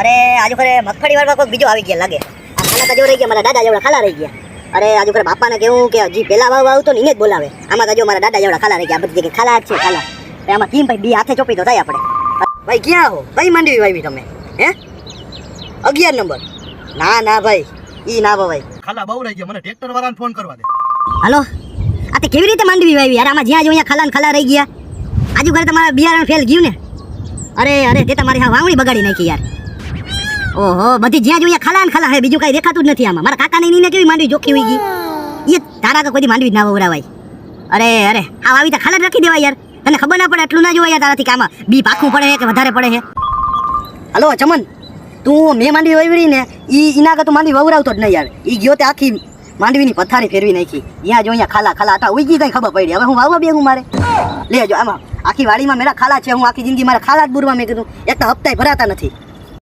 અરે આજુ ખરે મગફળી વાળવા કોઈ બીજો આવી ગયા લાગે. આ ખાલા તો જો રહી ગયા મારા દાદા જેવડા ખાલા રહી ગયા. અરે આજુ ખરે બાપાને કેવું કે હજી પેલા વાવ આવતો ને એને જ બોલાવે. આમાં તો મારા દાદા જેવડા ખાલા રહી ગયા. બધી જગ્યાએ ખાલા છે ખાલા. આમાં કેમ ભાઈ બી હાથે ચોપી તો થાય આપણે. ભાઈ ક્યાં હો? કઈ માંડવી વાવી તમે? હે? અગિયાર નંબર. ના ના ભાઈ ઈ ના ભાઈ ખાલા બહુ રહી ગયા મને ટ્રેક્ટર વાળાને ફોન કરવા દે. હાલો? આ તે કેવી રીતે માંડવી વાવી યાર આમાં જ્યાં જો અહીંયા ખાલા ખાલા રહી ગયા. આજુ ઘરે તમારા બિયારણ ફેલ ગયું ને? અરે અરે તે તમારી હા વાવણી બગાડી નાખી યાર. ઓહો બધી જ્યાં જોઈએ ખાલા ને ખાલા હે બીજું કઈ દેખાતું જ નથી આમાં. મારા કાકાને નીને કેવી માંડવી જોખી હોય ગઈ? એ તારા કોઈ માંડવી જ ના વવરાવાય. અરે અરે આ આવી તો ખાલા રાખી દેવાય યાર. તને ખબર ના પડે એટલું ના જોવાય યાર તારાથી કે આમાં બી પાખું પડે કે વધારે પડે હે. હલો ચમન તું મેં માંડવી વવરી ને ઈ ઇના તું માંડવી વવરાવતો જ નહીં યાર. ઈ ગયો તે આખી માંડવીની પથારી ફેરવી નાખી. ત્યાં જો અહીંયા ખાલા ખાલા હતા ઉઈ ગઈ કઈ ખબર પડી. હવે હું વાવવા બે હું મારે? લેજો આમાં. આખી વાડીમાં મેરા ખાલા છે. હું આખી જિંદગી મારા ખાલા જ બુરવા મેં કીધું. એક તો હપ્તાય ભરાતા નથી.